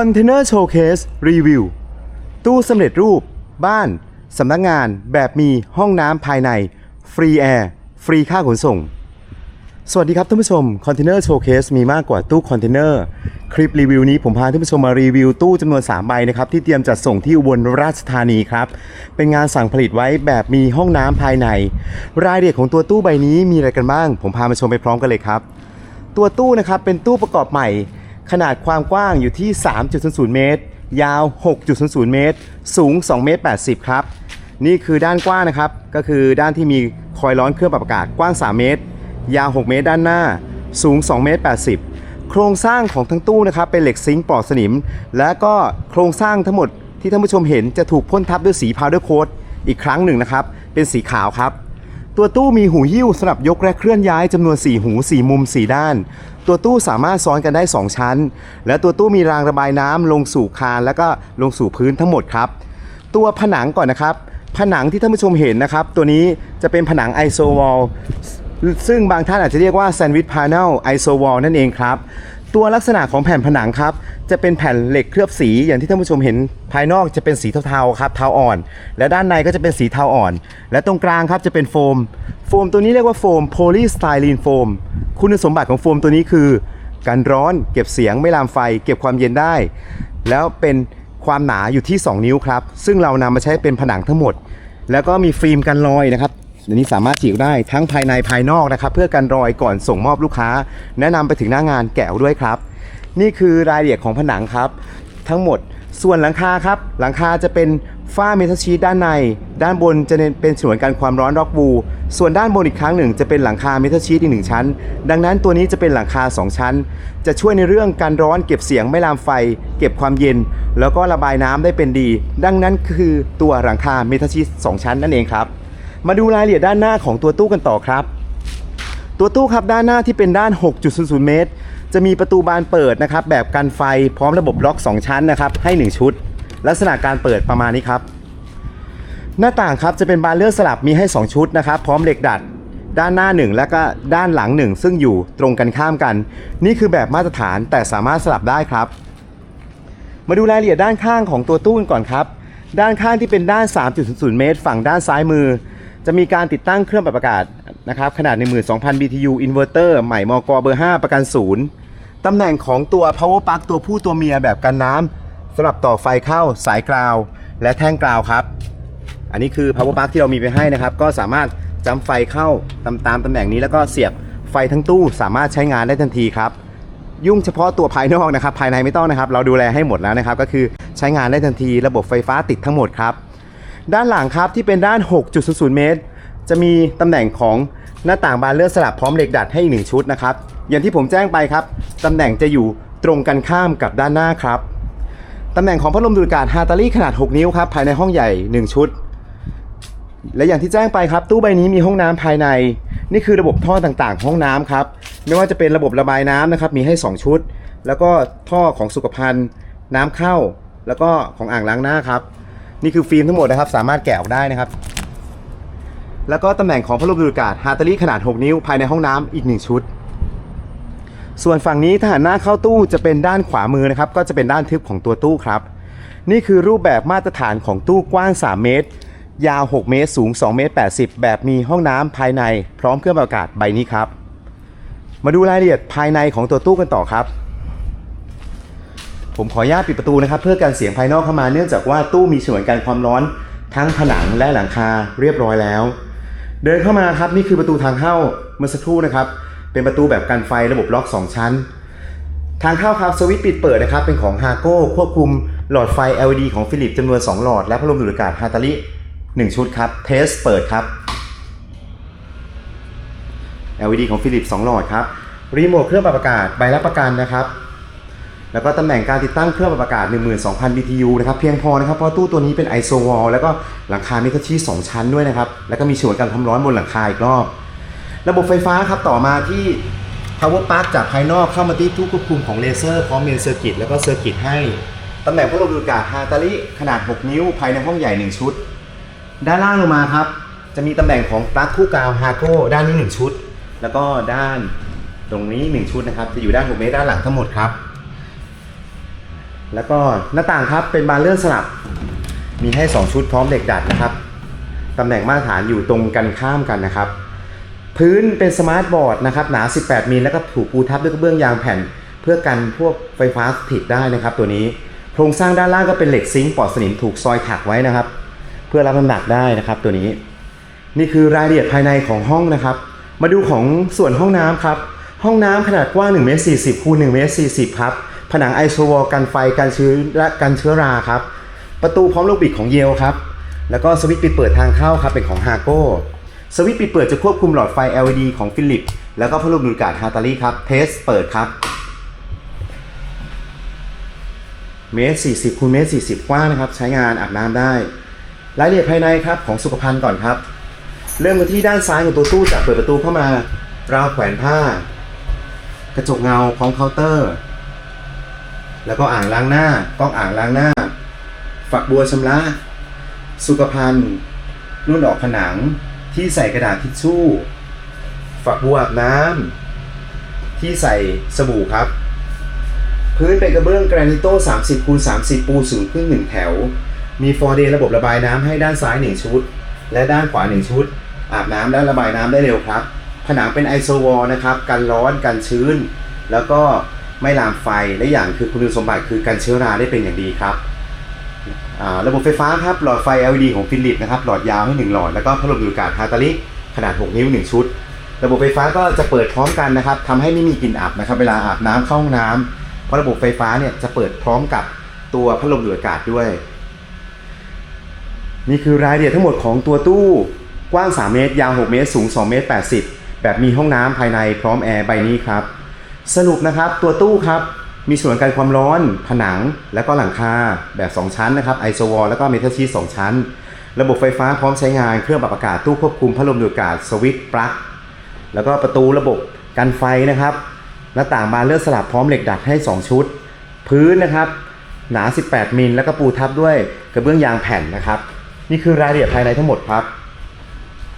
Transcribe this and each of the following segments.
Container Showcase Review ตู้สำเร็จรูป บ้าน สำนักงานแบบมีห้องน้ำภายใน ฟรีแอร์ ฟรีค่าขนส่ง สวัสดีครับท่านผู้ชม Container Showcase มีมากกว่าตู้คอนเทนเนอร์คลิปรีวิวนี้ผมพาท่านผู้ชมมารีวิวตู้จำนวน 3 ใบนะครับที่เตรียมจัดส่งที่อุบลราชธานีครับ เป็นงานสั่งผลิตไว้แบบมีห้องน้ำภายใน รายละเอียดของตัวตู้ใบนี้มีอะไรกันบ้าง ผมพามาชมไปพร้อมกันเลยครับ ตัวตู้นะครับเป็นตู้ประกอบใหม่ ขนาดความกว้างอยู่ที่ 3.00 เมตร ยาว 6.00 เมตร สูง 2 เมตร 80 ครับ นี่คือด้านกว้างนะครับ ก็คือด้านที่มีคอยล์ร้อนเครื่องปรับอากาศกว้าง 3 เมตร ยาว 6 เมตรด้านหน้า สูง 2 เมตร 80 โครงสร้างของทั้งตู้นะครับ เป็นเหล็กซิงค์ปลอดสนิม และก็โครงสร้างทั้งหมดที่ท่านผู้ชมเห็นจะถูกพ่นทับด้วยสีพาวเดอร์โค้ดอีกครั้งหนึ่งนะครับ เป็นสีขาวครับ ตัวตู้มีหูหิ้วสำหรับยกและเคลื่อนย้ายจำนวน 4 หู 4 มุม 4 ด้าน ตัวตู้สามารถซ้อนกันได้ 2 ชั้น และตัวตู้มีรางระบายน้ำลงสู่คานแล้วก็ลงสู่พื้นทั้งหมดครับ ตัวผนังก่อนนะครับ ผนังที่ท่านผู้ชมเห็นนะครับ ตัวนี้จะเป็นผนังไอโซวอลซึ่งบางท่านอาจจะเรียกว่าแซนด์วิชพาเนลไอโซวอลนั่นเองครับ ตัวลักษณะของแผ่นผนังครับ จะเป็นแผ่นเหล็กเคลือบสีอย่างที่ท่านผู้ชมเห็นภายนอกจะเป็นสีเทาๆครับเทาอ่อน และด้านในก็จะเป็นสีเทาอ่อน และตรงกลางครับจะเป็นโฟม โฟมตัวนี้เรียกว่าโฟมโพลีสไตรีนโฟมคุณสมบัติของโฟมตัวนี้คือ กันร้อนเก็บเสียงไม่ลามไฟ เก็บความเย็นได้ แล้วเป็นความหนาอยู่ที่ 2 นิ้วครับ ซึ่งเรานำมาใช้เป็นผนังทั้งหมด แล้วก็มีฟิล์มกันรอยนะครับ อันนี้สามารถฉีกได้ทั้งภายในภายนอกนะครับ เพื่อกันรอยก่อนส่งมอบลูกค้า แนะนำไปถึงหน้างานแกะด้วยครับ นี่คือรายละเอียดของผนังครับ ทั้งหมดส่วนหลังคาครับ หลังคาจะเป็นฝ้าเมทัลชีตด้านใน ด้านบนจะเป็นฉนวนกันความร้อนร็อกวูส่วนด้านบนอีกครั้งหนึ่งจะเป็นหลังคาเมทัลชีตอีกหนึ่งชั้น ดังนั้นตัวนี้จะเป็นหลังคา 2 ชั้น จะช่วยในเรื่องการร้อนเก็บเสียงไม่ลามไฟ เก็บความเย็น แล้วก็ระบายน้ำได้เป็นดี ดังนั้นคือตัวหลังคาเมทัลชีต2ชั้นนั่นเองครับ มาดูรายละเอียดด้านหน้าของตัวตู้กันต่อครับ ตัวตู้ครับด้านหน้าที่เป็นด้าน 6.00 เมตร จะมีประตูบานเปิดนะครับ แบบกันไฟพร้อมระบบล็อก 2 ชั้นนะครับ ให้ 1 ชุด ลักษณะการเปิดประมาณนี้ครับ หน้าต่างครับจะเป็นบานเลื่อนสลับมีให้ 2 ชุดนะครับ พร้อมเหล็กดัด ด้านหน้า 1 และก็ด้านหลัง 1 ซึ่งอยู่ตรงกันข้ามกัน นี่คือแบบมาตรฐานแต่สามารถสลับได้ครับ มาดูรายละเอียดด้านข้างของตัวตู้กันก่อนครับ ด้านข้างที่เป็นด้าน 3.00 เมตร ฝั่งด้านซ้ายมือ จะมีการติดตั้งเครื่องปรับอากาศนะครับขนาด 12,000 BTU อินเวอร์เตอร์ใหม่มกเบอร์ 5 ประกันศูนย์ตำแหน่งของตัว power plug ตัวผู้ตัวเมียแบบกันน้ำสำหรับต่อไฟเข้าสายกราว และแท่งกราวครับ อันนี้คือ power plug ที่เรามีไปให้นะครับ ก็สามารถจำไฟเข้าตามตามตำแหน่งนี้แล้วก็เสียบไฟทั้งตู้สามารถใช้งานได้ทันทีครับ ยุ่งเฉพาะตัวภายนอกนะครับ ภายในไม่ต้องนะครับ เราดูแลให้หมดแล้วนะครับ ก็คือใช้งานได้ทันที ระบบไฟฟ้าติดทั้งหมดครับ ด้านหลังครับที่เป็นด้าน 6.00 เมตร จะมีตำแหน่งของหน้าต่างบานเลื่อนสลับพร้อมเหล็กดัดให้อีกหนึ่งชุดนะครับ อย่างที่ผมแจ้งไปครับตำแหน่งจะอยู่ตรงกันข้ามกับด้านหน้าครับตำแหน่งของพัดลมดูดอากาศฮาตารี่ขนาด 6 นิ้วครับภายในห้องใหญ่ 1 ชุด และอย่างที่แจ้งไปครับ ตู้ใบนี้มีห้องน้ำภายใน นี่คือระบบท่อต่างๆ ห้องน้ำครับไม่ว่าจะเป็นระบบระบายน้ำนะครับมีให้ 2 ชุด แล้วก็ท่อของสุขภัณฑ์น้ำเข้า แล้วก็ของอ่างล้างหน้าครับ นี่คือฟิล์มทั้งหมดนะครับ สามารถแกะออกได้นะครับ แล้วก็ตำแหน่งของพัดลมดูดอากาศฮาร์ตารี่ขนาด 6 นิ้วภายในห้องน้ำอีก 1 ชุด ส่วนฝั่งนี้ถ้าหันหน้าเข้าตู้จะเป็นด้านขวามือนะครับ ก็จะเป็นด้านทึบของตัวตู้ครับ นี่คือรูปแบบมาตรฐานของตู้กว้าง 3 เมตร ยาว 6 เมตร สูง 2 เมตร 80 แบบมีห้องน้ำภายใน พร้อมเครื่องปรับอากาศใบนี้ครับ มาดูรายละเอียดภายในของตัวตู้กันต่อครับ ผมขออนุญาตปิดประตูนะครับ เพื่อการเสียงภายนอกเข้ามาเนื่องจากว่าตู้มีฉนวนกันความร้อนทั้งผนังและหลังคาเรียบร้อยแล้ว เดินเข้ามาครับนี่คือประตูทางเข้าเมื่อสักครู่นะครับ เป็นประตูแบบกันไฟระบบล็อก 2 ชั้น ทางเข้าครับสวิตช์ปิดเปิดนะครับ เป็นของ h a โก้ควบคุมหลอดไฟ LED ของฟิลิปจำนวน 2 หลอด และพัดลมดูดอากาศฮาตาลิ1 ชุดครับเทสเปิดครับ LED ของฟิลิป2หลอดครับรีโมทเครื่องปรับอากาศใบรับประกันนะครับ แล้วก็ตำแหน่งการติดตั้งเครื่องปรับอากาศ 12,000 BTU นะครับเพียงพอนะครับเพราะตู้ตัวนี้เป็นไอโซวอลแล้วก็หลังคาเมทัลชีส2ชั้นด้วยนะครับ แล้วก็มีฉนวนกันความร้อนบนหลังคาอีกรอบ ระบบไฟฟ้าครับต่อมาที่ power plug จากภายนอกเข้ามาที่ตู้ควบคุมของเลเซอร์พร้อมเมนเซอร์กิตแล้วก็เซอร์กิตให้ตำแหน่งพัดลมดูดอากาศฮาตาลิขนาด 6 นิ้วภายในห้องใหญ่ 1 ชุด ด้านล่างลงมาครับจะมีตำแหน่งของปลั๊กคู่กาวฮาโก้ด้านนี้ 1 ชุด แล้วก็ด้านตรงนี้ 1 ชุดนะครับจะอยู่ด้าน 6 เมตรด้านหลังทั้งหมดครับ แล้วก็หน้าต่างครับเป็นบานเลื่อนสลับ มีให้ 2 ชุดพร้อมเหล็กดัดนะครับตำแหน่งมาตรฐานอยู่ตรงกันข้ามกันนะครับ พื้นเป็นสมาร์ทบอร์ดนะครับหนา 18มิลแล้วก็ถูกปูทับด้วยกระเบื้องยางแผ่น เพื่อกันพวกไฟฟ้าสถิตได้นะครับ ตัวนี้โครงสร้างด้านล่างก็เป็นเหล็กซิงค์ปลอดสนิมถูกซอยถักไว้นะครับ เพื่อรับน้ำหนักได้นะครับ ตัวนี้ นี่คือรายละเอียดภายในของห้องนะครับ มาดูของส่วนห้องน้ำครับห้องน้ำขนาดกว้าง1เมตร40คูณ1เมตร40ครับ ผนังไอโซวอลกันไฟกันชื้นและกันเชื้อราครับ ประตูพร้อมลูกบิดของเยลครับ แล้วก็สวิตช์ปิดเปิดทางเข้าครับเป็นของฮาโก้สวิตช์ปิดเปิดจะควบคุมหลอดไฟ LED ของฟิลิปแล้วก็พัดลมดูดอากาศฮาตาลีครับ เทสเปิดครับ เมตร40คูณเมตร40 กว้างนะครับ ใช้งานอาบน้ำได้ รายละเอียดภายในครับของสุขภัณฑ์ก่อนครับ เริ่มกันที่ด้านซ้ายของตัวตู้จะเปิดประตูเข้ามาราวแขวนผ้า กระจกเงาพร้อมเคาน์เตอร์ แล้วก็อ่างล้างหน้ากล้องอ่างล้างหน้า ฝักบัวชำระ สุขภัณฑ์นุ่นออกผนังที่ใส่กระดาษทิชชู่ ฝักบัวอาบน้ำที่ใส่สบู่ครับ พื้นเป็นกระเบื้องแกรนิโต้ 30คูณ30 ปูสูงขึ้น 1 แถว มีฟอร์เดย์ระบบระบายน้ำให้ด้านซ้าย 1 ชุด และด้านขวา 1 ชุด อาบน้ำและระบายน้ำได้เร็วครับ ผนังเป็นไอโซวอลนะครับ กันร้อนกันชื้น แล้วก็ ไม่ลามไฟและอย่างคือคุณสมบัติคือกันเชื้อราได้เป็นอย่างดีครับระบบไฟฟ้าครับหลอดไฟ LED ของฟิลิปนะครับหลอดยาวให้ 1 หลอดแล้วก็พัดลมดูดอากาศฮาตาลิขนาด 6 นิ้ว 1 ชุด ระบบไฟฟ้าก็จะเปิดพร้อมกันนะครับทำให้ไม่มีกลิ่นอับนะครับ เวลาอาบน้ำเข้าห้องน้ำเพราะระบบไฟฟ้าเนี่ยจะเปิดพร้อมกับตัวพัดลมดูดอากาศด้วย นี่คือรายละเอียดทั้งหมดของตัวตู้กว้าง 3 เมตร ยาว 6 เมตร สูง 2 เมตร 80 แบบมีห้องน้ำภายในพร้อมแอร์ใบนี้ครับ สรุปนะครับตัวตู้ครับมีส่วนกันความร้อนผนังและก็หลังคาแบบ 2 ชั้นนะครับไอโซวอลแล้วก็เมทัลชีส2ชั้น ระบบไฟฟ้าพร้อมใช้งานเครื่องปรับอากาศตู้ควบคุมพัดลมดูดอากาศสวิตช์ปลั๊กแล้วก็ประตูระบบกันไฟนะครับหน้าต่างบานเลื่อนสลับพร้อมเหล็กดัดให้ 2 ชุด พื้นนะครับหนา 18 มิลแล้วก็ปูทับด้วยกระเบื้องยางแผ่นนะครับ นี่คือรายละเอียดภายในทั้งหมดครับ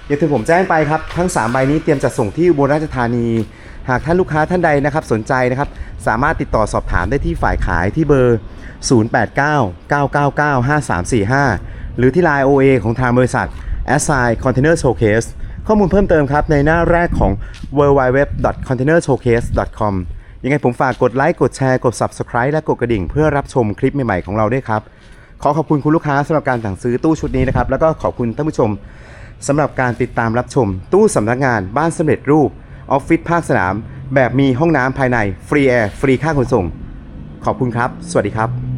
อย่างที่ผมแจ้งไปครับทั้ง 3 ใบนี้เตรียมจัดส่งที่อุบลราชธานี หากท่านลูกค้าท่านใดนะครับสนใจนะครับ สามารถติดต่อสอบถามได้ที่ฝ่ายขายที่เบอร์ 0899995345 หรือที่ Line OA ของทางบริษัท a s s i Container Showcase ข้อมูลเพิ่มเติมครับในหน้าแรกของ www.containershowcase.com ยังไงผมฝากกดไลค์กดแชร์กด Subscribe และกดกระดิ่ง เพื่อรับชมคลิปใหม่ๆของเราด้วยครับ ขอขอบคุณคุณลูกค้าสำหรับการสั่งซื้อตู้ชุดนี้นะครับ แล้วก็ขอบคุณท่านผู้ชมสำหรับการติดตามรับชม ตู้สำนักงานบ้านสำเร็จรูป ออฟฟิศภาคสนาม แบบมีห้องน้ำภายในฟรีแอร์ฟรีค่าขนส่ง ขอบคุณครับ สวัสดีครับ